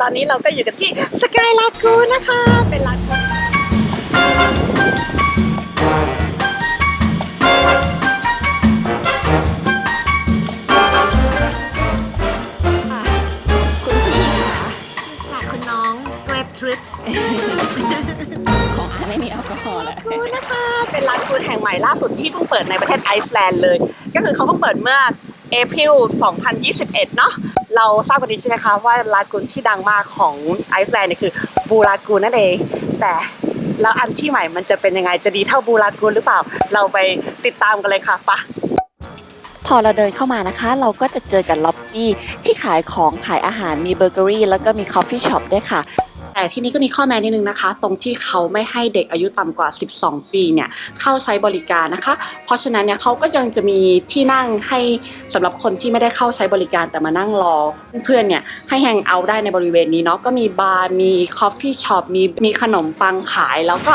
ตอนนี้เราก็อยู่กันที่สกายลากูนะคะ เป็นลากูคุณพี่ค่ะจากคุณน้อง Grab Trip ของอาไม่มีแอลกอฮอล์แหละกูนะคะ เป็นร้านกูแห่งใหม่ล่าสุดที่เพิ่งเปิดในประเทศไอซ์แลนด์เลย ก็คือเขาเพิ่งเปิดเมื่อเอพ i l 2021 เนาะ เราทราบกันดีใช่ไหมคะว่าลากูนที่ดังมากของไอซ์แลนด์เนี่ยคือบูลากูนนั่นเอง แต่แล้วอันที่ใหม่มันจะเป็นยังไงจะดีเท่าบูลากูนหรือเปล่า เราไปติดตามกันเลยค่ะปะพอเราเดินเข้ามานะคะ เราก็จะเจอกับล็อบบี้ที่ขายของขายอาหารมีเบเกอรี่แล้วก็มีคอฟฟี่ช็อปด้วยค่ะ แต่ที่นี้ก็มีข้อแม้นิดนึงนะคะ ตรงที่เขาไม่ให้เด็กอายุต่ำกว่า 12 ปีเนี่ยเข้าใช้บริการนะคะ เพราะฉะนั้นเนี่ยเขาก็ยังจะมีที่นั่งให้สำหรับคนที่ไม่ได้เข้าใช้บริการแต่มานั่งรอ เพื่อนๆเนี่ยให้แฮงเอาได้ในบริเวณนี้เนาะก็มีบาร์มีคอฟฟี่ช็อปมีมีขนมปังขายแล้วก็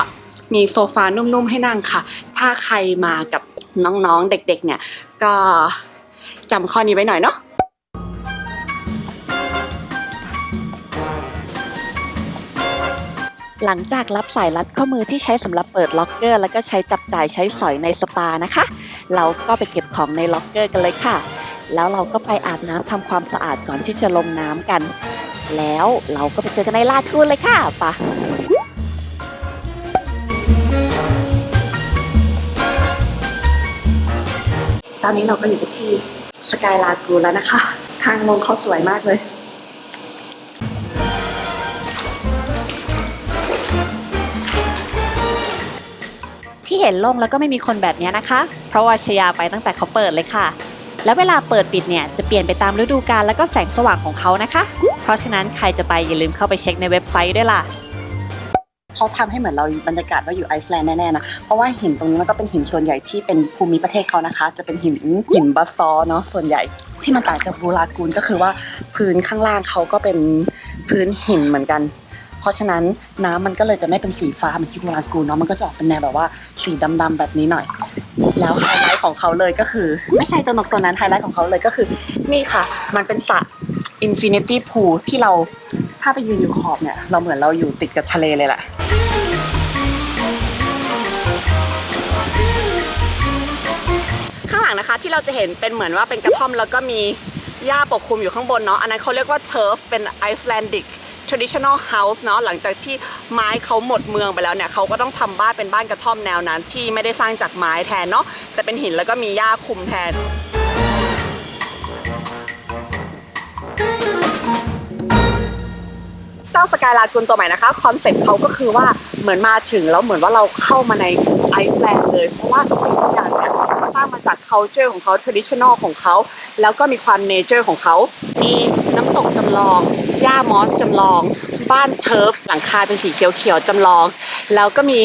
มีโซฟานุ่มๆให้นั่งค่ะ ถ้าใครมากับน้องๆเด็กๆเนี่ยก็จำข้อนี้ไว้หน่อยเนาะ หลังจากรับสายรัดข้อมือที่ใช้สำหรับเปิดล็อกเกอร์ แล้วก็ใช้จับจ่ายใช้สอยในสปานะคะ เราก็ไปเก็บของในล็อกเกอร์กันเลยค่ะ แล้วเราก็ไปอาบน้ำทำความสะอาดก่อนที่จะลงน้ำกัน แล้วเราก็ไปเจอกันในลาดกูนเลยค่ะปะตอนนี้เราก็อยู่ที่สกายลากูแล้วนะคะ ทางลงเขาสวยมากเลย ที่เห็นโล่งแล้วก็ไม่มีคนแบบนี้นะคะ เพราะว่าชยาไปตั้งแต่เขาเปิดเลยค่ะ แล้วเวลาเปิดปิดเนี่ยจะเปลี่ยนไปตามฤดูกาลแล้วก็แสงสว่างของเขานะคะ เพราะฉะนั้นใครจะไปอย่าลืมเข้าไปเช็คในเว็บไซต์ด้วยล่ะเขาทำให้เหมือนเราบรรยากาศว่าอยู่ไอซ์แลนด์แน่ๆนะ เพราะว่าหินตรงนี้มันก็เป็นหินส่วนใหญ่ที่เป็นภูมิประเทศเขานะคะ จะเป็นหินหินบัสซอเนาะส่วนใหญ่ที่มันต่างจากบูรากูนก็คือว่าพื้นข้างล่างเขาก็เป็นพื้นหินเหมือนกัน เพราะฉะนั้นน้ำมันก็เลยจะไม่เป็นสีฟ้าเหมือนที่บูรากูเนาะมันก็จะออกเป็นแนวแบบว่าสีดำๆแบบนี้หน่อย แล้วไฮไลท์ของเขาเลยก็คือ ไม่ใช่เจ้านกตัวนั้นไฮไลท์ของเขาเลยก็คือ นี่ค่ะ มันเป็นสระ Infinity Pool ที่เราถ้าไปยืนอยู่ขอบเนี่ยเราเหมือนเราอยู่ติดกับทะเลเลยแหละข้างหลังนะคะที่เราจะเห็นเป็นเหมือนว่าเป็นกระท่อมแล้วก็มีหญ้าปกคลุมอยู่ข้างบนเนาะอันนั้นเขาเรียกว่าเทิร์ฟเป็น Icelandic traditional house เนาะหลังจากที่ไม้เขาหมดเมืองไปแล้วเนี่ยเขาก็ต้องทำบ้านเป็นบ้านกระท่อมแนวนั้น ที่ไม่ได้สร้างจากไม้แทนเนาะแต่เป็นหินแล้วก็มีหญ้าคลุมแทนเจ้าสกายลากูนตัวใหม่นะคะคอนเซ็ปต์เขาก็คือว่าเหมือนมาถึงแล้วเหมือนว่าเราเข้ามาในไอซ์แลนด์เลย เพราะว่าทุกสิ่งทุกอย่าง สร้างมาจาก culture ของเขา traditional ของเขา แล้วก็มีความ nature ของเขา มีน้ำตกจำลอง หญ้ามอสจำลอง บ้านเทิร์ฟหลังคาเป็นสีเขียวๆจำลอง แล้วก็มี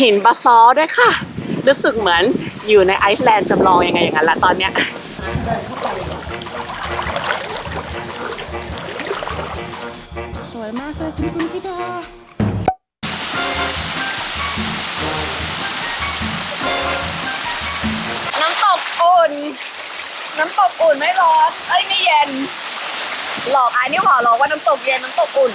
หินบาซอด้วยค่ะ รู้สึกเหมือนอยู่ในไอซ์แลนด์จำลองยังไงอย่างนั้นละตอนเนี้ยสวยมากเลยคุณคุณพี่ดา อุ่นไม่ร้อน เอ้ยไม่เย็น หลอกไอ้นี่หว่าหลอกว่าน้ำตกเย็นน้ำตกอุ่น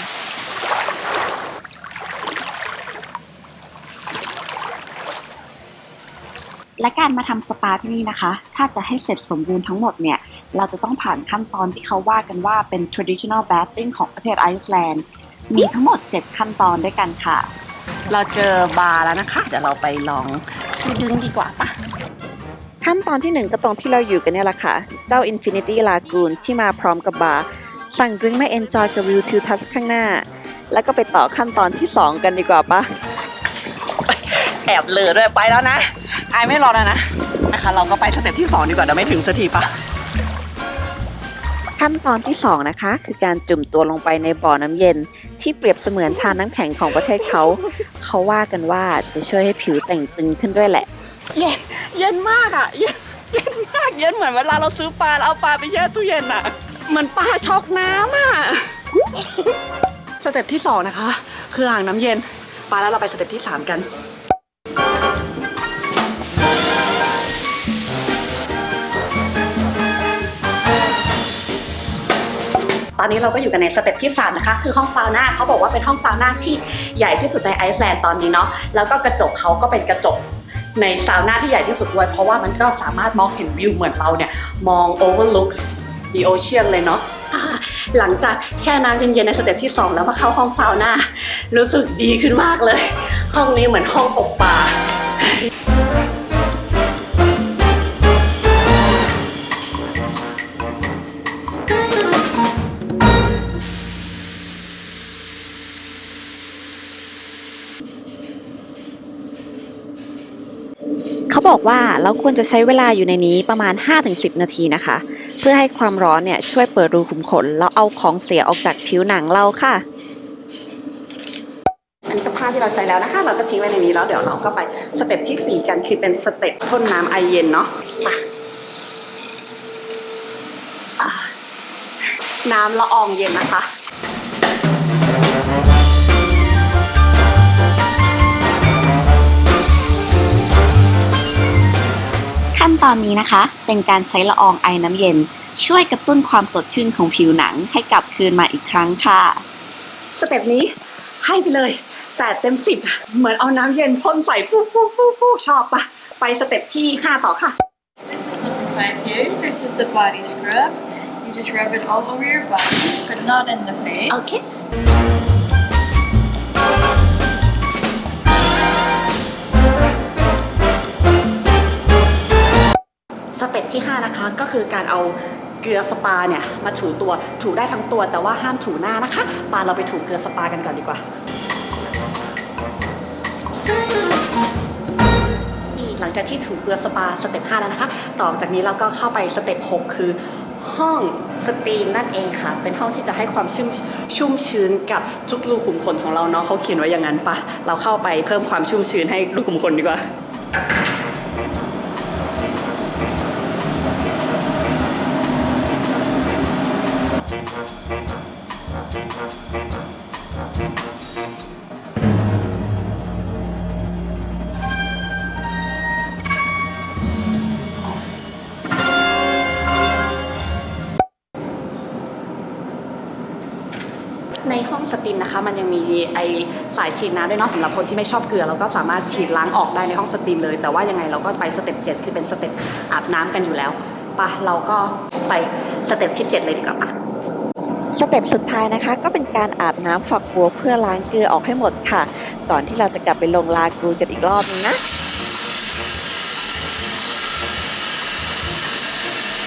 และการมาทำสปาที่นี่นะคะ ถ้าจะให้เสร็จสมบูรณ์ทั้งหมดเนี่ย เราจะต้องผ่านขั้นตอนที่เขาว่ากันว่าเป็น traditional bathing ของประเทศไอซ์แลนด์ มีทั้งหมด 7 ขั้นตอนด้วยกันค่ะ เราเจอบาร์แล้วนะคะ เดี๋ยวเราไปลองชื่อดึงดีกว่าปะ ขั้นตอนที่หนึ่งก็ตรงที่เราอยู่กันเนี่ยแหละค่ะ เจ้า Infinity Lagoon ที่มาพร้อมกับบาร์สั่งดริงก์มา enjoy กับวิวทิวทัศน์ข้างหน้า แล้วก็ไปต่อขั้นตอนที่ 2 กันดีกว่าปะแอบเหลือด้วยไปแล้วนะไอายไม่รอแล้วนะนะคะ เราก็ไปสเต็ปที่สองดีกว่าเดี๋ยวไม่ถึงสักทีปะขั้นตอนที่ 2 นะคะ คือการจุ่มตัวลงไปในบ่อน้ำเย็น ที่เปรียบเสมือนทานน้ำแข็งของประเทศเขา เขาว่ากันว่าจะช่วยให้ผิวแต่งตึงขึ้นด้วยแหละ เย็นเย็นมากอะเย็นเย็นมากเย็นเหมือนเวลาเราซื้อปลาแล้วเอาปลาไปแช่ตู้เย็นอะเหมือนปลาช็อกน้ำอะสเต็ปที่สองนะคะ คืออ่างน้ำเย็นไปแล้วเราไปสเต็ปที่สามกันตอนนี้เราก็อยู่กันในสเต็ปที่3นะคะคือห้องซาวน่าเขาบอกว่าเป็นห้องซาวน่าที่ใหญ่ที่สุดในไอซ์แลนด์ตอนนี้เนาะแล้วก็กระจกเขาก็เป็นกระจก ในซาวน่าที่ใหญ่ที่สุดด้วย เพราะว่ามันก็สามารถมองเห็นวิวเหมือนเราเนี่ยมอง overlook the ocean เลยเนาะหลังจากแช่น้ำเย็นๆในสเต็ปที่ 2 แล้วมาเข้าห้องซาวน่ารู้สึกดีขึ้นมากเลย ห้องนี้เหมือนห้องอบป่า เขาบอกว่าเราควรจะใช้เวลาอยู่ในนี้ประมาณ 5-10 นาทีนะคะ เพื่อให้ความร้อนเนี่ยช่วยเปิดรูขุมขนแล้วเอาของเสียออกจากผิวหนังเราค่ะ อันนี้ก็ผ้าที่เราใช้แล้วนะคะ เราก็ทิ้งไว้ในนี้แล้วเดี๋ยวเราก็ไปสเต็ปที่ 4 กันคือเป็นสเต็ปพ่นน้ำไอเย็นเนาะมาน้ำละอองเย็นนะคะ ขั้นตอนนี้นะคะ เป็นการใช้ละอองไอน้ำเย็น ช่วยกระตุ้นความสดชื่นของผิวหนังให้กลับคืนมาอีกครั้งค่ะ สเต็ปนี้ให้ไปเลยแปดเต็มสิบเหมือนเอาน้ำเย็นพ่นใส่ฟูฟูฟูฟูชอบปะไปสเต็ปที่ 5 ต่อค่ะ This is number five here. This is the body scrub. You just rub it all over your body, but not in the face. โต็ปที่ 5 นะคะ ก็คือการเอาเกลือสปาเนี่ยมาถูตัวถูได้ทั้งตัว แต่ว่าห้ามถูหน้านะคะปาเราไปถูเกลือสปากันก่อนดีกว่าหลังจากที่ถูเกลือสปาสเต็ป5แล้วนะคะ ต่อจากนี้เราก็เข้าไปสเต็ป6คือห้องสตรีมนั่นเองค่ะ เป็นห้องที่จะให้ความชุ่มชุ่มชื้นกับทุกรูขุมขนของเราเนาะเขาเขียนไว้อย่างนั้นปะเราเข้าไปเพิ่มความชุ่มชื้นให้รูกขุมขนดีกว่า ในห้องสตรีมนะคะมันยังมีไอสายฉีดน้ำด้วยเนาะสำหรับคนที่ไม่ชอบเกลือเราก็สามารถฉีดล้างออกได้ในห้องสตรีมเลย แต่ว่ายังไงเราก็ไปสเต็ป7คือเป็นสเต็ปอาบน้ำกันอยู่แล้วปะเราก็ไปสเต็ปที่ 7 เลยดีกว่าปะ สเต็ปสุดท้ายนะคะ ก็เป็นการอาบน้ำฝักบัวเพื่อล้างเกลือออกให้หมดค่ะ ก่อนที่เราจะกลับไปลงลากูนกันอีกรอบนึงนะ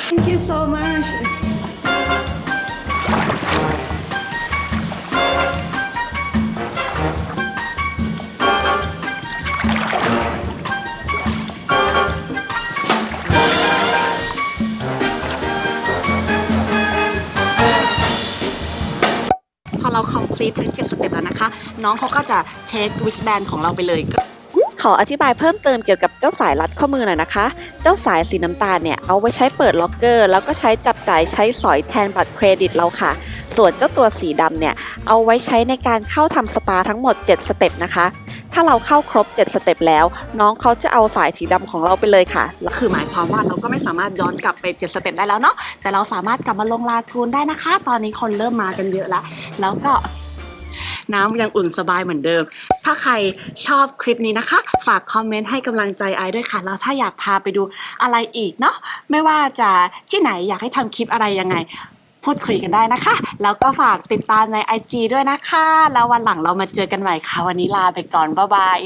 Thank you so much อเรา complete ทั้ง7สเต็ปแล้วนะคะ น้องเขาก็จะเช็ค wristband ของเราไปเลยก็ขออธิบายเพิ่มเติมเกี่ยวกับเจ้าสายรัดข้อมือหน่อยนะคะ เจ้าสายสีน้ำตาลเนี่ยเอาไว้ใช้เปิดล็อกเกอร์ แล้วก็ใช้จับจ่ายใช้สอยแทนบัตรเครดิตเราค่ะ ส่วนเจ้าตัวสีดำเนี่ยเอาไว้ใช้ในการเข้าทำสปาทั้งหมด 7 สเต็ปนะคะ ถ้าเราเข้าครบ 7 สเต็ปแล้ว น้องเขาจะเอาสายสีดำของเราไปเลยค่ะ คือหมายความว่าเราก็ไม่สามารถย้อนกลับไปเจ็ดสเต็ปได้แล้วเนาะ แต่เราสามารถกลับมาลงลากูนได้นะคะ ตอนนี้คนเริ่มมากันเยอะแล้ว แล้วก็ น้ำยังอุ่นสบายเหมือนเดิม ถ้าใครชอบคลิปนี้นะคะ ฝากคอมเมนต์ให้กำลังใจไอด้วยค่ะ แล้วถ้าอยากพาไปดูอะไรอีกเนาะไม่ว่าจะที่ไหนอยากให้ทำคลิปอะไรยังไงพูดคุยกันได้นะคะ แล้วก็ฝากติดตามใน IG ด้วยนะคะ แล้ววันหลังเรามาเจอกันใหม่ค่ะ วันนี้ลาไปก่อน บ๊ายบาย